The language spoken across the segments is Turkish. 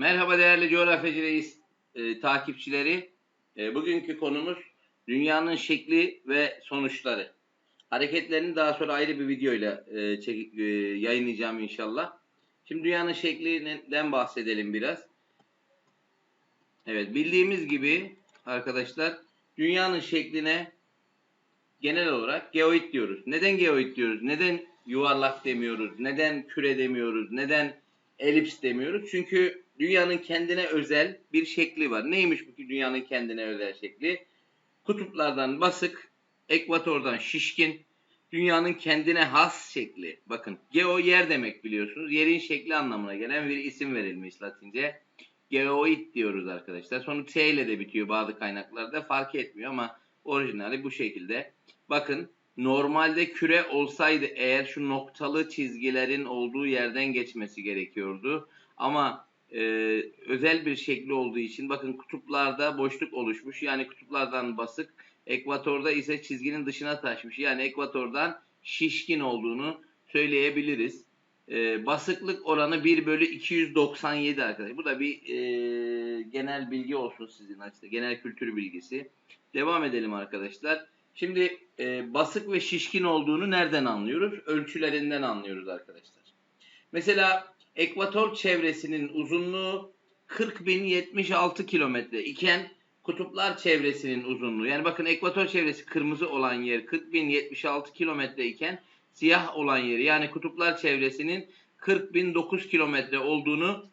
Merhaba değerli coğrafyacı reis e, takipçileri. E, bugünkü konumuz dünyanın şekli ve sonuçları. Hareketlerini daha sonra ayrı bir videoyla e, çek, e, yayınlayacağım inşallah. Şimdi dünyanın şeklinden bahsedelim biraz. Evet bildiğimiz gibi arkadaşlar dünyanın şekline genel olarak geoid diyoruz. Neden geoid diyoruz? Neden yuvarlak demiyoruz? Neden küre demiyoruz? Neden elips demiyoruz? Çünkü dünyanın kendine özel bir şekli var. Neymiş bu ki dünyanın kendine özel şekli? Kutuplardan basık, ekvatordan şişkin, dünyanın kendine has şekli. Bakın geo yer demek biliyorsunuz. Yerin şekli anlamına gelen bir isim verilmiş Latince. Geoid diyoruz arkadaşlar. Sonu T ile de bitiyor bazı kaynaklarda. Fark etmiyor ama orijinali bu şekilde. Bakın normalde küre olsaydı eğer şu noktalı çizgilerin olduğu yerden geçmesi gerekiyordu. Ama e, özel bir şekli olduğu için bakın kutuplarda boşluk oluşmuş. Yani kutuplardan basık. Ekvatorda ise çizginin dışına taşmış. Yani ekvatordan şişkin olduğunu söyleyebiliriz. E, basıklık oranı 1 bölü 297 arkadaşlar. Bu da bir e, genel bilgi olsun sizin açıkçası. Genel kültür bilgisi. Devam edelim arkadaşlar. Şimdi e, basık ve şişkin olduğunu nereden anlıyoruz? Ölçülerinden anlıyoruz arkadaşlar. Mesela ekvator çevresinin uzunluğu 40.076 kilometre iken kutuplar çevresinin uzunluğu yani bakın ekvator çevresi kırmızı olan yer 40.076 kilometre iken siyah olan yeri yani kutuplar çevresinin 40.009 kilometre olduğunu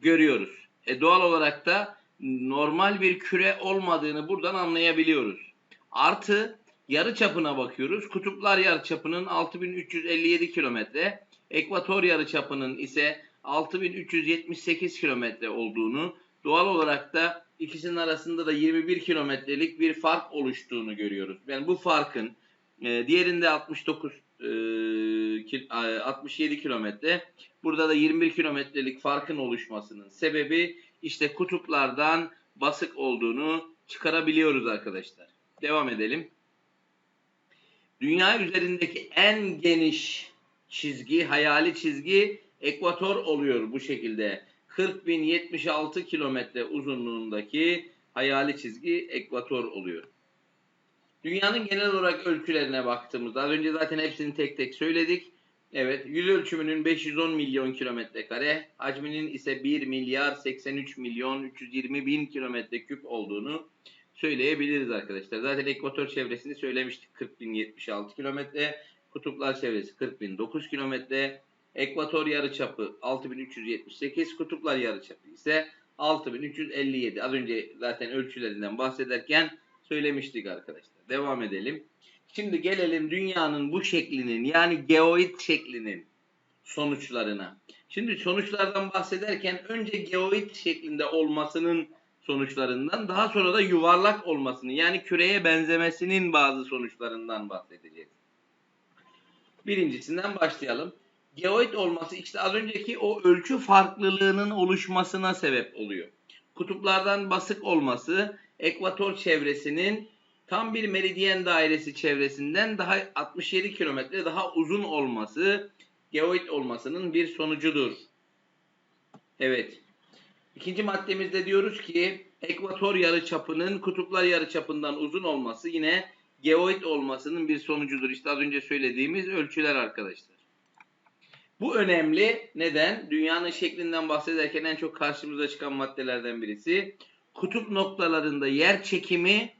görüyoruz. E doğal olarak da normal bir küre olmadığını buradan anlayabiliyoruz. Artı yarı çapına bakıyoruz. Kutuplar yarı çapının 6357 kilometre, ekvator yarı çapının ise 6378 kilometre olduğunu, doğal olarak da ikisinin arasında da 21 kilometrelik bir fark oluştuğunu görüyoruz. Yani bu farkın e, diğerinde 69 e, 67 kilometre, burada da 21 kilometrelik farkın oluşmasının sebebi işte kutuplardan basık olduğunu çıkarabiliyoruz arkadaşlar. Devam edelim. Dünya üzerindeki en geniş çizgi, hayali çizgi ekvator oluyor bu şekilde. 40.076 kilometre uzunluğundaki hayali çizgi ekvator oluyor. Dünyanın genel olarak ölçülerine baktığımızda az önce zaten hepsini tek tek söyledik. Evet, yüz ölçümünün 510 milyon kilometre kare, hacminin ise 1 milyar 83 milyon 320 bin kilometre küp olduğunu söyleyebiliriz arkadaşlar. Zaten ekvator çevresini söylemiştik 40.076 kilometre, kutuplar çevresi 40.009 kilometre, ekvator yarıçapı 6378, kutuplar yarıçapı ise 6357. Az önce zaten ölçülerinden bahsederken söylemiştik arkadaşlar. Devam edelim. Şimdi gelelim dünyanın bu şeklinin yani geoid şeklinin sonuçlarına. Şimdi sonuçlardan bahsederken önce geoid şeklinde olmasının sonuçlarından daha sonra da yuvarlak olmasını yani küreye benzemesinin bazı sonuçlarından bahsedeceğiz. Birincisinden başlayalım. Geoid olması işte az önceki o ölçü farklılığının oluşmasına sebep oluyor. Kutuplardan basık olması ekvator çevresinin tam bir meridyen dairesi çevresinden daha 67 kilometre daha uzun olması geoid olmasının bir sonucudur. Evet. İkinci maddemizde diyoruz ki ekvator yarıçapının kutuplar yarıçapından uzun olması yine geoid olmasının bir sonucudur. İşte az önce söylediğimiz ölçüler arkadaşlar. Bu önemli. Neden? Dünyanın şeklinden bahsederken en çok karşımıza çıkan maddelerden birisi. Kutup noktalarında yer çekimi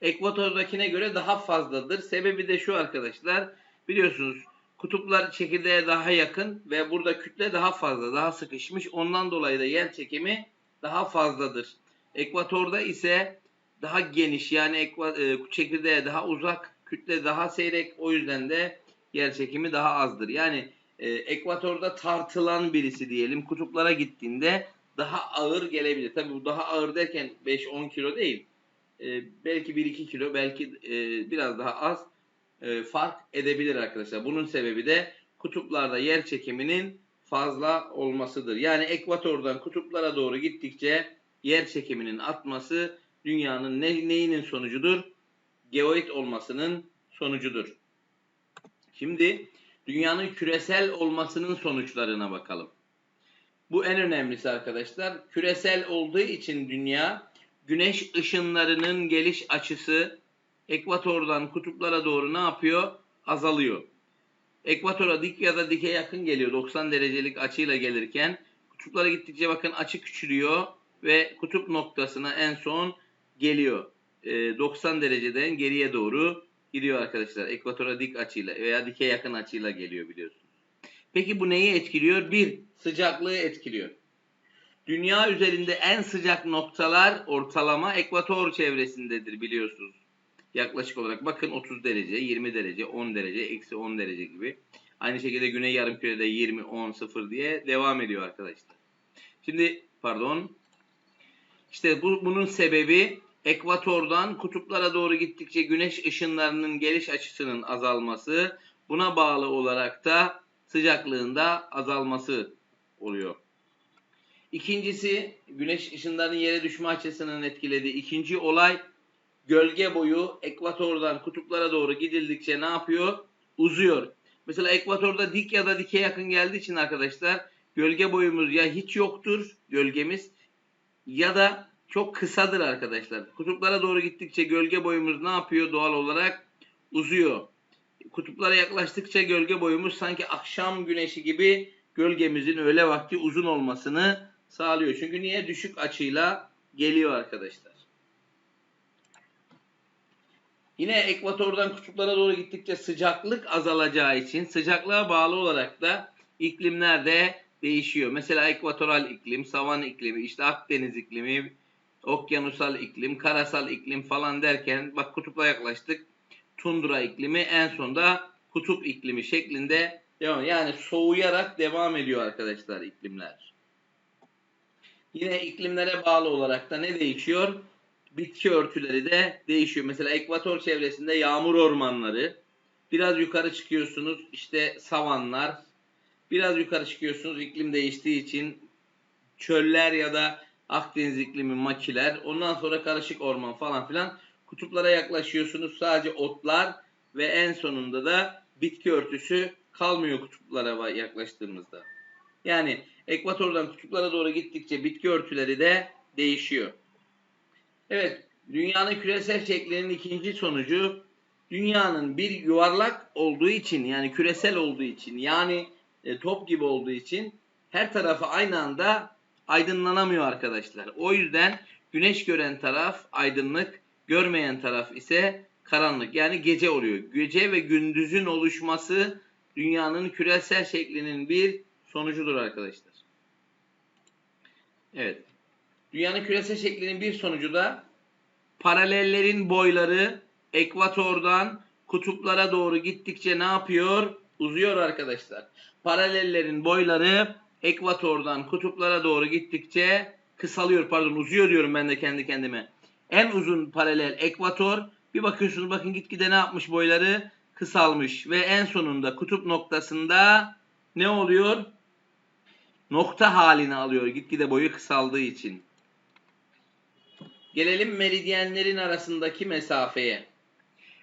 ekvatordakine göre daha fazladır. Sebebi de şu arkadaşlar. Biliyorsunuz kutuplar çekirdeğe daha yakın ve burada kütle daha fazla, daha sıkışmış. Ondan dolayı da yer çekimi daha fazladır. Ekvatorda ise daha geniş yani ekva, e, çekirdeğe daha uzak, kütle daha seyrek. O yüzden de yer çekimi daha azdır. Yani e, ekvatorda tartılan birisi diyelim kutuplara gittiğinde daha ağır gelebilir. Tabi bu daha ağır derken 5-10 kilo değil. E, belki 1-2 kilo belki e, biraz daha az e, fark edebilir arkadaşlar. Bunun sebebi de kutuplarda yer çekiminin fazla olmasıdır. Yani ekvatordan kutuplara doğru gittikçe yer çekiminin artması dünyanın ne, neyinin sonucudur? Geoid olmasının sonucudur. Şimdi dünyanın küresel olmasının sonuçlarına bakalım. Bu en önemlisi arkadaşlar. Küresel olduğu için dünya güneş ışınlarının geliş açısı ekvatordan kutuplara doğru ne yapıyor? Azalıyor. Ekvatora dik ya da dike yakın geliyor 90 derecelik açıyla gelirken kutuplara gittikçe bakın açı küçülüyor ve kutup noktasına en son geliyor. Ee, 90 dereceden geriye doğru gidiyor arkadaşlar. Ekvatora dik açıyla veya dike yakın açıyla geliyor biliyorsunuz. Peki bu neyi etkiliyor? Bir, sıcaklığı etkiliyor. Dünya üzerinde en sıcak noktalar ortalama ekvator çevresindedir biliyorsunuz. Yaklaşık olarak bakın 30 derece, 20 derece, 10 derece, eksi 10 derece gibi. Aynı şekilde güney yarımkürede 20, 10, 0 diye devam ediyor arkadaşlar. Şimdi pardon. İşte bu, bunun sebebi ekvatordan kutuplara doğru gittikçe güneş ışınlarının geliş açısının azalması. Buna bağlı olarak da sıcaklığında azalması oluyor. İkincisi güneş ışınlarının yere düşme açısının etkilediği ikinci olay gölge boyu ekvatordan kutuplara doğru gidildikçe ne yapıyor? Uzuyor. Mesela ekvatorda dik ya da dike yakın geldiği için arkadaşlar gölge boyumuz ya hiç yoktur gölgemiz ya da çok kısadır arkadaşlar. Kutuplara doğru gittikçe gölge boyumuz ne yapıyor doğal olarak? Uzuyor. Kutuplara yaklaştıkça gölge boyumuz sanki akşam güneşi gibi gölgemizin öğle vakti uzun olmasını sağlıyor. Çünkü niye? Düşük açıyla geliyor arkadaşlar. Yine ekvatordan kutuplara doğru gittikçe sıcaklık azalacağı için sıcaklığa bağlı olarak da iklimler de değişiyor. Mesela ekvatoral iklim, savan iklimi, işte Akdeniz iklimi, okyanusal iklim, karasal iklim falan derken bak kutupla yaklaştık. Tundra iklimi en sonda kutup iklimi şeklinde devam. Yani soğuyarak devam ediyor arkadaşlar iklimler. Yine iklimlere bağlı olarak da ne değişiyor? Bitki örtüleri de değişiyor. Mesela ekvator çevresinde yağmur ormanları, biraz yukarı çıkıyorsunuz işte savanlar, biraz yukarı çıkıyorsunuz iklim değiştiği için çöller ya da Akdeniz iklimi makiler, ondan sonra karışık orman falan filan. Kutuplara yaklaşıyorsunuz sadece otlar ve en sonunda da bitki örtüsü kalmıyor kutuplara yaklaştığımızda. Yani ekvatordan kutuplara doğru gittikçe bitki örtüleri de değişiyor. Evet, dünyanın küresel şeklinin ikinci sonucu dünyanın bir yuvarlak olduğu için yani küresel olduğu için yani e, top gibi olduğu için her tarafı aynı anda aydınlanamıyor arkadaşlar. O yüzden güneş gören taraf aydınlık, görmeyen taraf ise karanlık. Yani gece oluyor. Gece ve gündüzün oluşması dünyanın küresel şeklinin bir sonucudur arkadaşlar. Evet. Dünyanın küresel şeklinin bir sonucu da paralellerin boyları ekvatordan kutuplara doğru gittikçe ne yapıyor? Uzuyor arkadaşlar. Paralellerin boyları ekvatordan kutuplara doğru gittikçe kısalıyor. Pardon uzuyor diyorum ben de kendi kendime. En uzun paralel ekvator. Bir bakıyorsunuz bakın gitgide ne yapmış boyları? Kısalmış. Ve en sonunda kutup noktasında ne oluyor? Nokta halini alıyor gitgide boyu kısaldığı için. Gelelim meridyenlerin arasındaki mesafeye.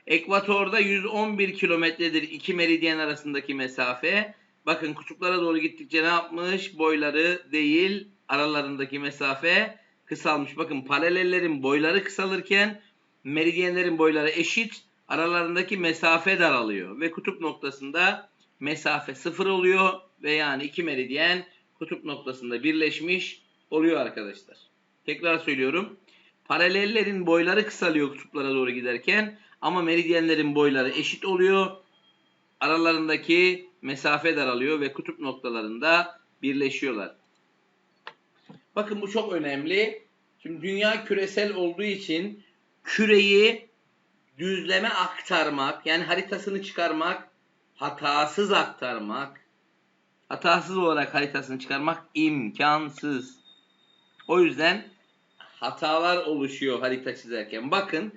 Ekvatorda 111 kilometredir iki meridyen arasındaki mesafe. Bakın kutuplara doğru gittikçe ne yapmış? Boyları değil aralarındaki mesafe kısalmış. Bakın paralellerin boyları kısalırken meridyenlerin boyları eşit. Aralarındaki mesafe daralıyor. Ve kutup noktasında mesafe sıfır oluyor. Ve yani iki meridyen kutup noktasında birleşmiş oluyor arkadaşlar. Tekrar söylüyorum. Paralellerin boyları kısalıyor kutuplara doğru giderken ama meridyenlerin boyları eşit oluyor. Aralarındaki mesafe daralıyor ve kutup noktalarında birleşiyorlar. Bakın bu çok önemli. Şimdi dünya küresel olduğu için küreyi düzleme aktarmak, yani haritasını çıkarmak, hatasız aktarmak, hatasız olarak haritasını çıkarmak imkansız. O yüzden hatalar oluşuyor harita çizerken. Bakın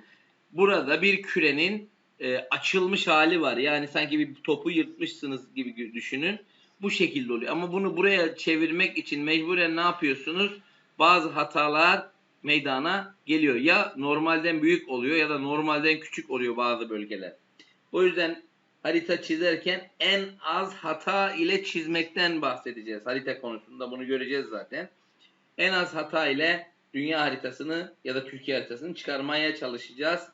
burada bir kürenin e, açılmış hali var. Yani sanki bir topu yırtmışsınız gibi düşünün. Bu şekilde oluyor. Ama bunu buraya çevirmek için mecburen ne yapıyorsunuz? Bazı hatalar meydana geliyor. Ya normalden büyük oluyor ya da normalden küçük oluyor bazı bölgeler. O yüzden harita çizerken en az hata ile çizmekten bahsedeceğiz. Harita konusunda bunu göreceğiz zaten. En az hata ile dünya haritasını ya da Türkiye haritasını çıkarmaya çalışacağız.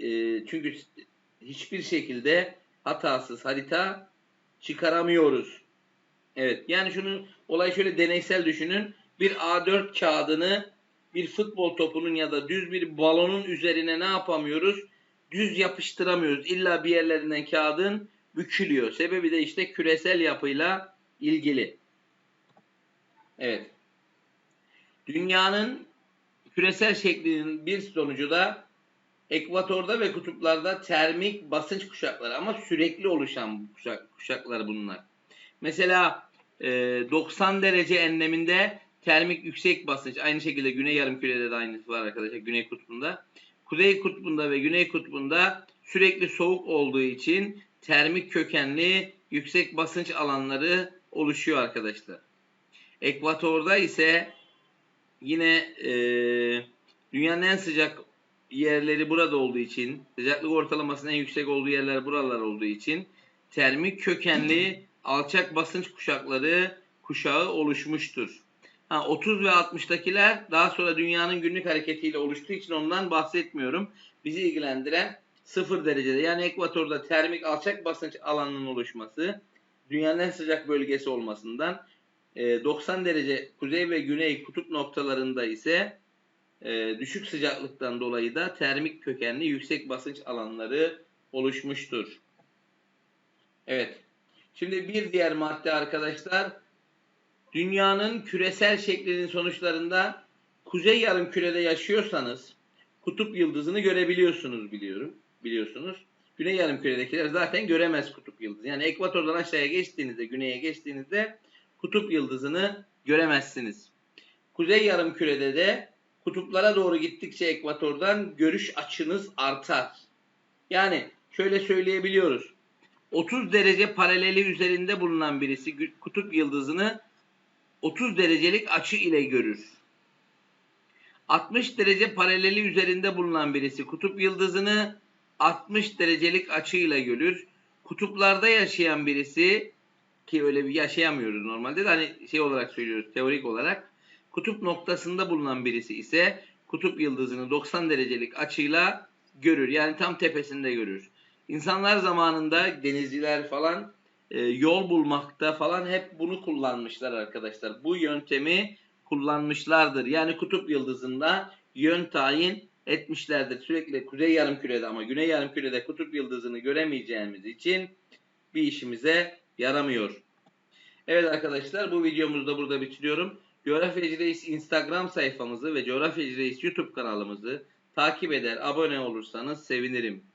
E, çünkü hiçbir şekilde hatasız harita çıkaramıyoruz. Evet yani şunu olay şöyle deneysel düşünün. Bir A4 kağıdını bir futbol topunun ya da düz bir balonun üzerine ne yapamıyoruz? Düz yapıştıramıyoruz. İlla bir yerlerinden kağıdın bükülüyor. Sebebi de işte küresel yapıyla ilgili. Evet. Dünyanın küresel şeklinin bir sonucu da ekvatorda ve kutuplarda termik basınç kuşakları ama sürekli oluşan kuşak, kuşaklar bunlar. Mesela e, 90 derece enleminde termik yüksek basınç. Aynı şekilde güney yarımkürede de aynısı var arkadaşlar güney kutbunda. Kuzey kutbunda ve güney kutbunda sürekli soğuk olduğu için termik kökenli yüksek basınç alanları oluşuyor arkadaşlar. Ekvatorda ise yine e, dünyanın en sıcak yerleri burada olduğu için, sıcaklık ortalamasının en yüksek olduğu yerler buralar olduğu için termik kökenli alçak basınç kuşakları kuşağı oluşmuştur. Ha, 30 ve 60'takiler daha sonra dünyanın günlük hareketiyle oluştuğu için ondan bahsetmiyorum. Bizi ilgilendiren 0 derecede yani ekvatorda termik alçak basınç alanının oluşması, dünyanın en sıcak bölgesi olmasından 90 derece kuzey ve güney kutup noktalarında ise düşük sıcaklıktan dolayı da termik kökenli yüksek basınç alanları oluşmuştur. Evet. Şimdi bir diğer madde arkadaşlar dünyanın küresel şeklinin sonuçlarında kuzey yarım kürede yaşıyorsanız kutup yıldızını görebiliyorsunuz biliyorum. Biliyorsunuz. Güney yarım küredekiler zaten göremez kutup yıldızı. Yani ekvatordan aşağıya geçtiğinizde, güneye geçtiğinizde kutup yıldızını göremezsiniz. Kuzey yarım kürede de kutuplara doğru gittikçe ekvatordan görüş açınız artar. Yani şöyle söyleyebiliyoruz. 30 derece paraleli üzerinde bulunan birisi kutup yıldızını 30 derecelik açı ile görür. 60 derece paraleli üzerinde bulunan birisi kutup yıldızını 60 derecelik açıyla görür. Kutuplarda yaşayan birisi ki öyle bir yaşayamıyoruz normalde de hani şey olarak söylüyoruz teorik olarak kutup noktasında bulunan birisi ise kutup yıldızını 90 derecelik açıyla görür. Yani tam tepesinde görür. İnsanlar zamanında denizciler falan e, yol bulmakta falan hep bunu kullanmışlar arkadaşlar. Bu yöntemi kullanmışlardır. Yani kutup yıldızında yön tayin etmişlerdir. Sürekli kuzey yarım kürede ama güney yarım kürede kutup yıldızını göremeyeceğimiz için bir işimize yaramıyor. Evet arkadaşlar bu videomuzu da burada bitiriyorum. Coğrafyacı Reis Instagram sayfamızı ve Coğrafyacı Reis YouTube kanalımızı takip eder, abone olursanız sevinirim.